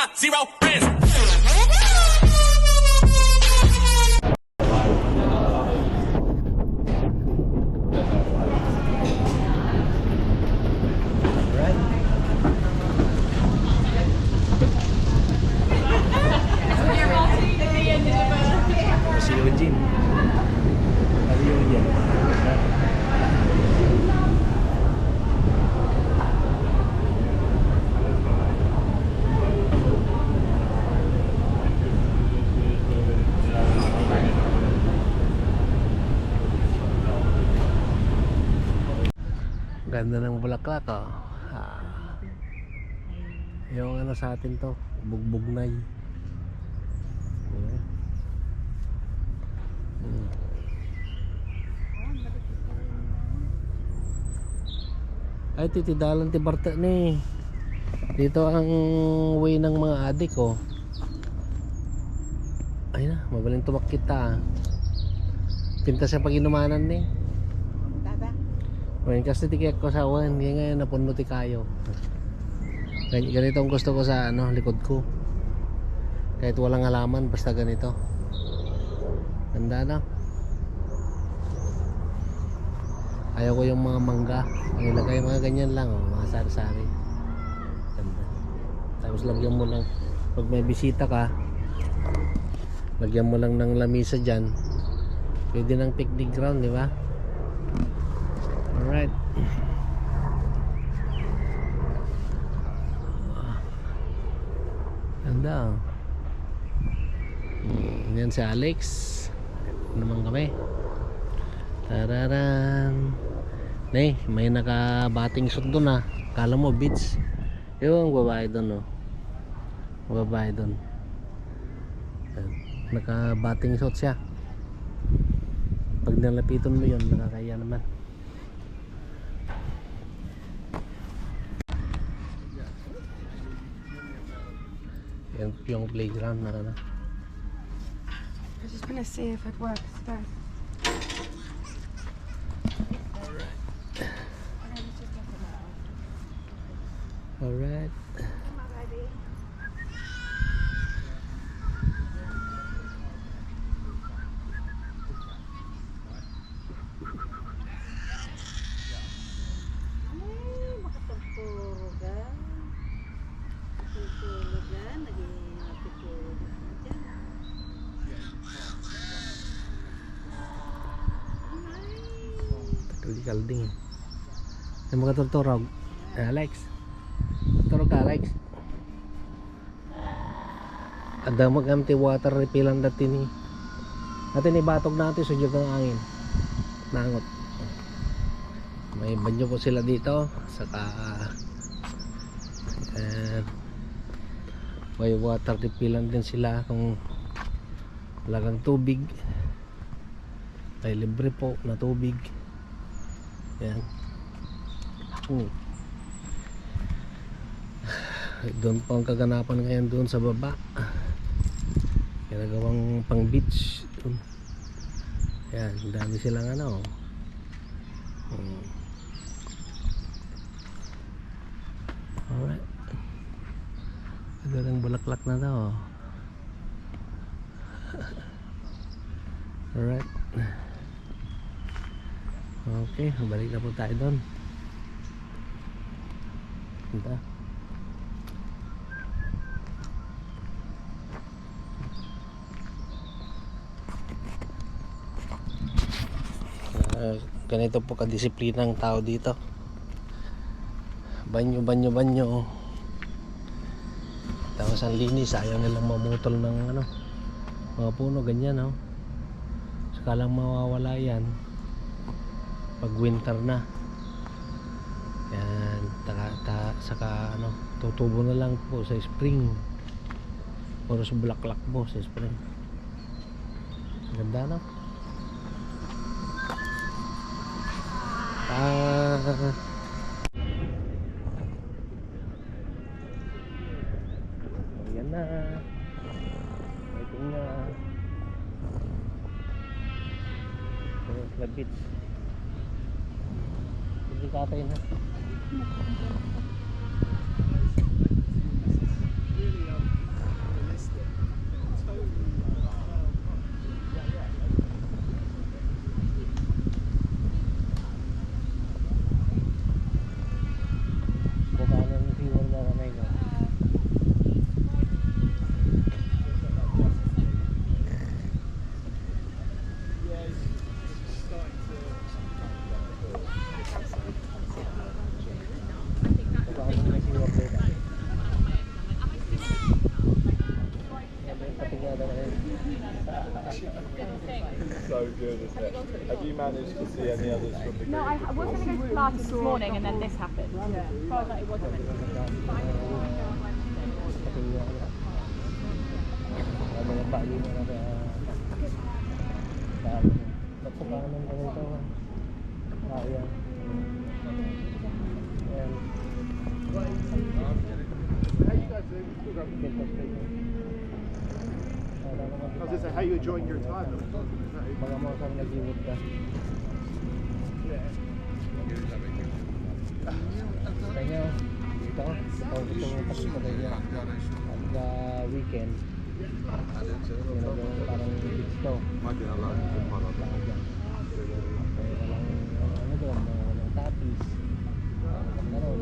got zero friends. Ganda ng bulaklak oh. Ah. Yung ano sa atin to, bugbugnay. Ayan. Hmm. Ay, titidalan ti Barta ni. Dito ang way ng mga adik oh. Ay na, mabaling tumak kita. ah. Pinta sa paginumanan ni. Dada. Ngayon kasi ti kaya ko sa awan, ngayon ngayon napuno ti kayo. Gan- Ganito ang gusto ko sa ano, likod ko. Kahit walang halaman, basta ganito. Ganda na. Ayaw ko yung mga mangga. Ang ilagay mga ganyan lang, oh, mga sari-sari. Ganda. Tapos lagyan mo lang, pag may bisita ka, lagyan mo lang ng lamisa dyan. Pwede ng picnic ground, di ba? Alright. Ganda. oh. Hmm, Yan si Alex. Ano naman kami. Tararan. Nay, may nakabating suit doon ah. Kala mo beach. Yung babae doon oh. Babae doon. Nakabating suit siya. Pag nalapitan mo yun, nakakaya naman. Yung playground na ano. I just gonna see if it works. Ay, Kalding-kalding. Yung mga tuturog. Eh, Alex. Turog ka, Alex. Ada magamti water repellant dati ni. Natin ibatog natin sa ng angin. Nangot. May banyo po sila dito. Saka eh, may water repellant din sila kung talagang tubig. May libre po na tubig. Yan. Hmm. Doon po ang kaganapan ngayon doon sa baba. Ginagawang pang beach. Doon. Yan, ang dami silang ano. Hmm. Alright. Magandang bulaklak na daw. Alright. Okay, balik na po tayo doon. Punta. Ah, ganito po kadisiplina ang tao dito. Banyo, banyo, banyo. Tapos ang linis, ayaw nilang mamutol ng ano, mga puno, ganyan, no? Saka lang mawawala yan pag winter na. Yan taka, ta, saka ano tutubo na lang po sa spring. O sa bulaklak po sa spring. Ganda no? Ah katay na to see any others from the No, I, I was going to go to Pilates this morning and then this happened. Yeah. As far as like, it wasn't meant to be. Kasi yung ano, ang to say, how you enjoying your time? Mga mga kang nag-iwag ka. Kanya, dito ko. Kung gusto mo pakita kayo pagka weekend, ginagawa parang beach to. Baka dyan. Kaya walang ano doon, mga walang tapis. Walang ganun.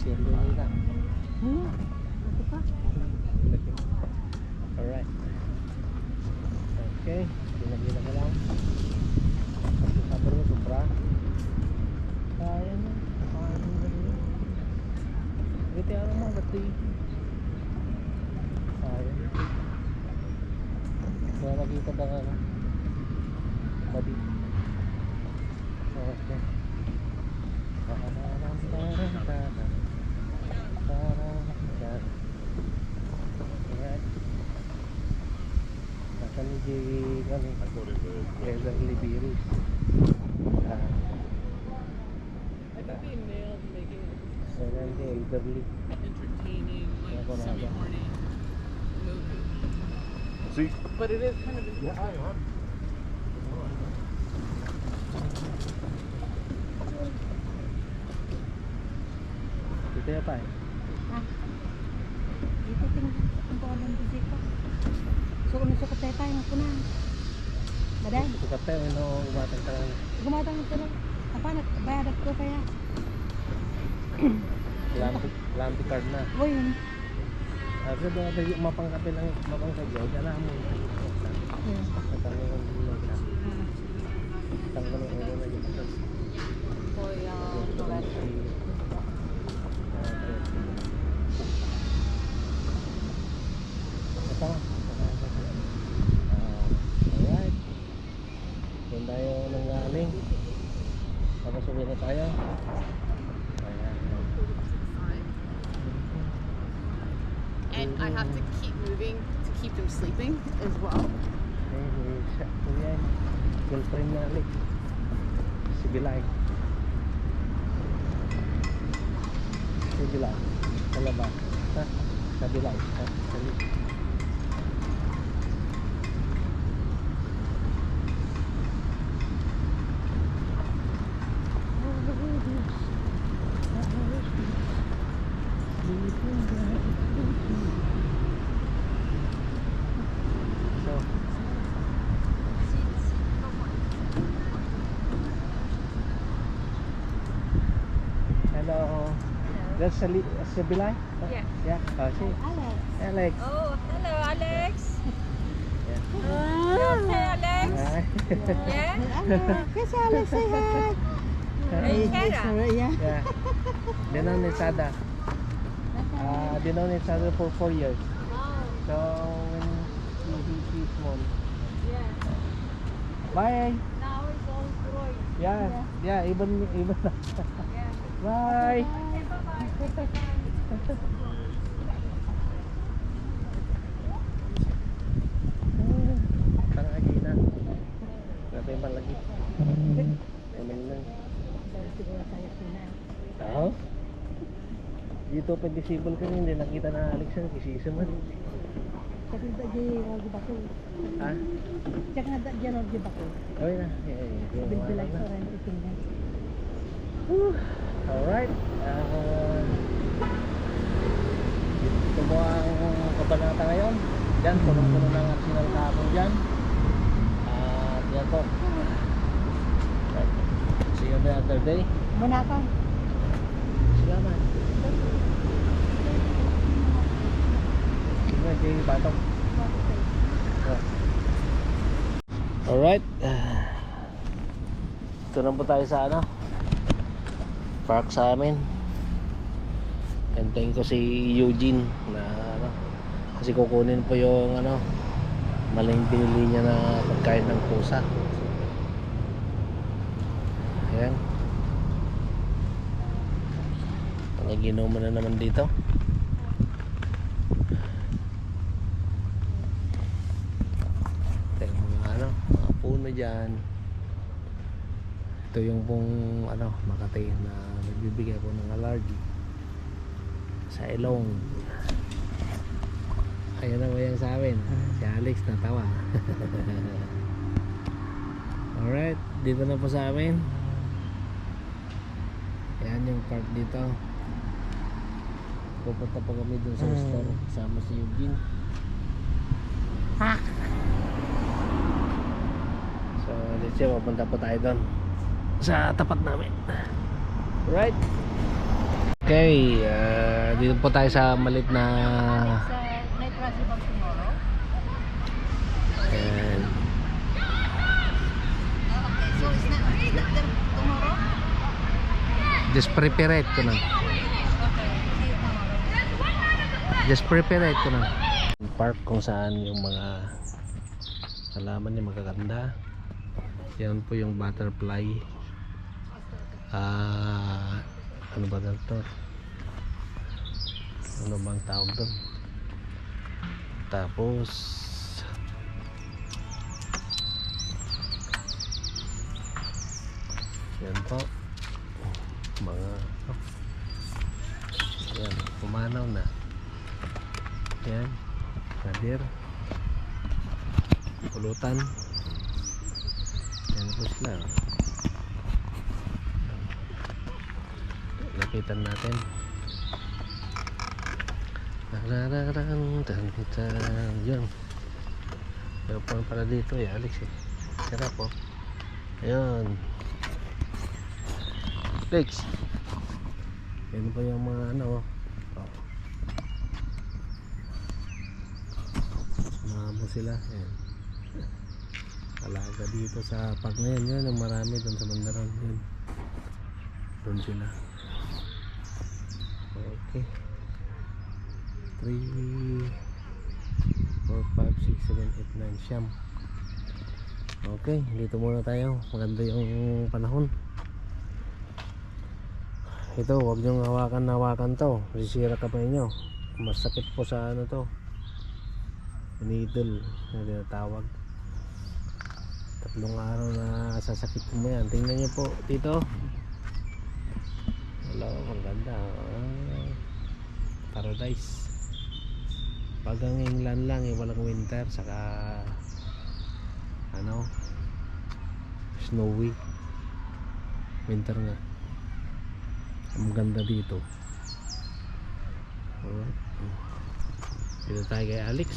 Share doon nila. Hmm? Alright. Okay, ginagila ka lang. Sabar mo, sobra. Kaya na. Kaya na ganun. Gati ano mo, gati. Kaya. Kaya nakita ba ka? Badi. Parang, parang, parang. Parang, parang. Alright. Nasa ni J. Ano? Beverly Beers. Ah. So, yan si Elderly. entertaining, like semi-horny movie. See, But it is kind of Dito yan pa eh. Dito tingnan ang buwan ng dito. So, kung nasa kapay tayo, ako Sukat tayo, ano, umatang ka lang. gumatang ko na. Apa, nagbayad ko kaya. Lampi, lampi card na. Uy, yun. Ako ba, yung mapangkape lang, mapangkape, alam mo. Yeah. Katangin ang bulan ka. Tanggal ang ulo na dito. Ito. Ah, alright. Doon tayo nang galing. Tapos uwi na tayo. Ayan. And I have to keep moving to keep them sleeping as well. Siya po yan. Girlfriend na ulit. Si Bilay. Si Bilay. Sa labas. Ha? Bilay So, Hello. Sali sa Bilay? Yeah. Yeah. Oh, si Alex. Alex. Oh, hello, Alex. Yeah. Hey, Alex. Hi. Yeah? Alex. Yes, Alex, say hi. Hey, Kara. yeah. yeah. Been on each other. Uh, been on each other for four years. So when he, he, he's small. Yeah. Bye. Now it's all growing. Yeah. Yeah. Even even. Yeah. Bye. Okay, Dito pa disable ka hindi nakita na Alex yan kisisa man. Kasi da di wag ba ko. Ha? Tsaka da di wag ba ko. Okay na. Eh, eh, yung Bilbilay ano ko na. Alright. Uh, ito po ang kabanata ngayon. Yan, punong-puno ng arsenal kahapon dyan. At yan po. Right. See you the other day. Muna ka. Salamat. Sige, Jay Batong. Alright. Ito na po tayo sa ano. Park sa amin. Antayin ko si Eugene na ano. Kasi kukunin po yung ano maling binili niya na pagkain ng pusa ayan naginom mo na naman dito ito yung mga ano mga puno dyan ito yung pong ano makatay na nagbibigay po ng allergy sa ilong Ayan na yan sa amin. Si Alex natawa. Alright, dito na po sa amin. Ayan yung park dito. Pupunta pa kami dun sa store. Kasama si Eugene. So, let's see, pupunta po tayo doon. Sa tapat namin. Alright. Okay, ah, dito po tayo sa malit na tomorrow? Just prepare it ko na. Just prepare it ko na. Park kung saan yung mga halaman niya magaganda. Yan po yung butterfly. Ah, ano ba daw to? Ano bang tawag doon? Tapos yan po. Mga oh, yan pumanaw na. Yan nadir. Pulutan. Yan po sila lapitan natin yun pa pala dito eh Alex eh sarap po ayun Alex yan pa yung mga ano oh. Oh. Mo sila. Ayan. Alaga dito sa park na yun. Yun, ang marami doon sa bandaran. Yun. Doon sila. Okay. 3 4, 5, 6, 7, 8, 9 siyam. Okay, dito muna tayo. Maganda yung panahon. Ito, huwag niyong hawakan na hawakan to. Sisira ka pa inyo. Masakit po sa ano to. Needle na tinatawag. Tatlong araw na sasakit mo yan. Tingnan niyo po dito. Wala, ang ganda. Ah, paradise. Pag ang England lang, eh, walang winter, saka ano, snowy. Winter nga. Ang ganda dito. Alright. Dito tayo kay Alex.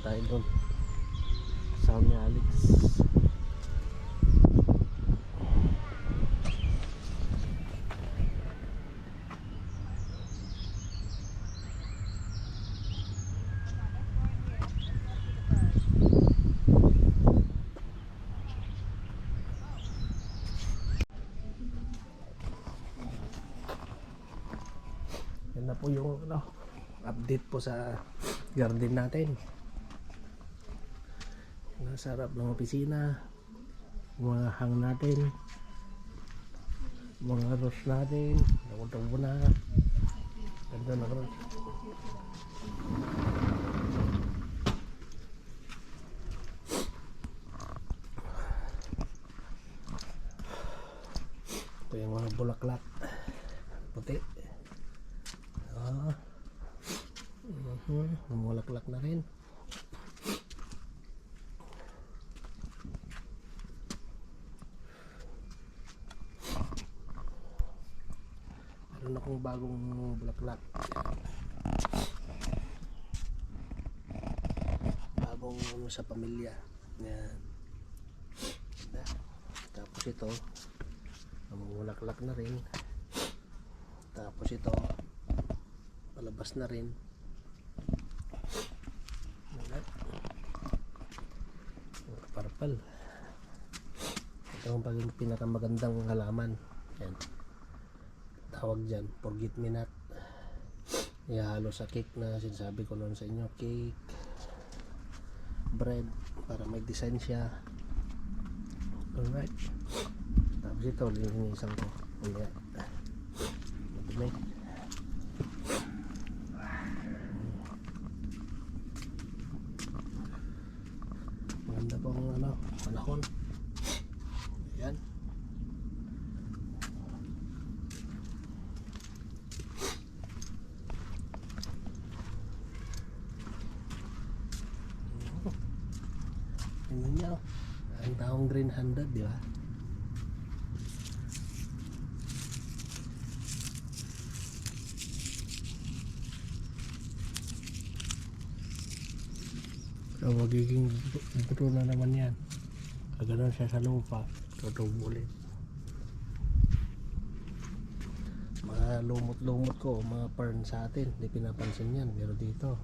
Sound tayo doon. Sound ni Alex. Yan na po yung ano, update po sa garden natin. Nasarap ng opisina. Mga hang natin. Mga rose natin. Nakutubo na. Ganda na rose. Ito yung mga bulaklak. Puti. Ah. Mhm. Mga bulaklak na rin. Akong bagong bulaklak pong ano sa pamilya. Yan. Ganda. Tapos ito, mamulaklak na rin. Tapos ito, palabas na rin. Parpal. Ito ang pag pinakamagandang halaman. Yan. Tawag dyan, forget me not. Ihalo sa cake na sinasabi ko noon sa inyo. Cake, bread, para may design siya. Alright. Tapos ito, linisan ko. Ayan. Madumi. Maganda pong ano, panahon. Ayan. Tingnan niyo. Ang taong green handed, di ba? So, magiging bu- buto na naman yan. Kaganon siya sa lupa. Tutubulin. Mga lumot-lumot ko, mga fern sa atin. Hindi pinapansin yan. Pero dito,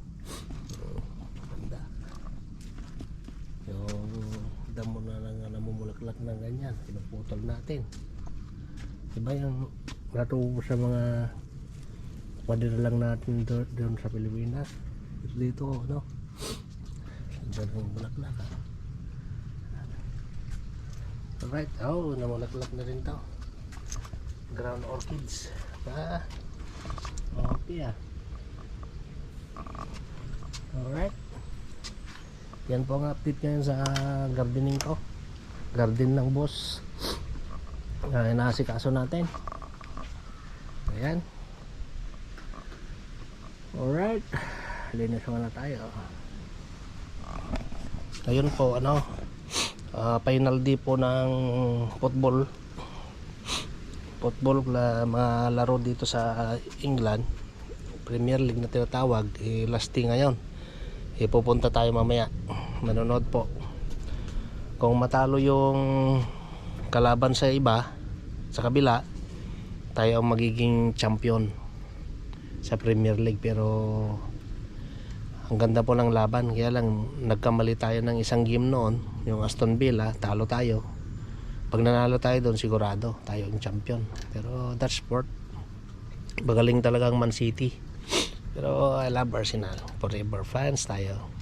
ganda. Yung damo na lang na namumulaklak ng ganyan. Pinuputol natin. Diba yung natubo sa mga padira lang natin do- doon sa Pilipinas. Dito, no? Diyan yung bulaklak ha. Alright, oh, namulaklak na rin to. Ground orchids. Ah, okay ah. Alright. Yan po ang update ngayon sa gardening ko. Garden ng boss. Uh, inaasikaso natin. Ayan. Alright. Linis muna tayo. Ayun po, ano, ah, final day po ng football. Football na mga laro dito sa England. Premier League na tinatawag. Eh, last day ngayon. Eh, pupunta tayo mamaya. Manonood po. Kung matalo yung kalaban sa iba, sa kabila, tayo ang magiging champion sa Premier League. Pero ang ganda po ng laban kaya lang nagkamali tayo ng isang game noon yung Aston Villa talo tayo pag nanalo tayo doon sigurado tayo yung champion pero that's sport magaling talaga ang Man City pero I love Arsenal. Forever fans tayo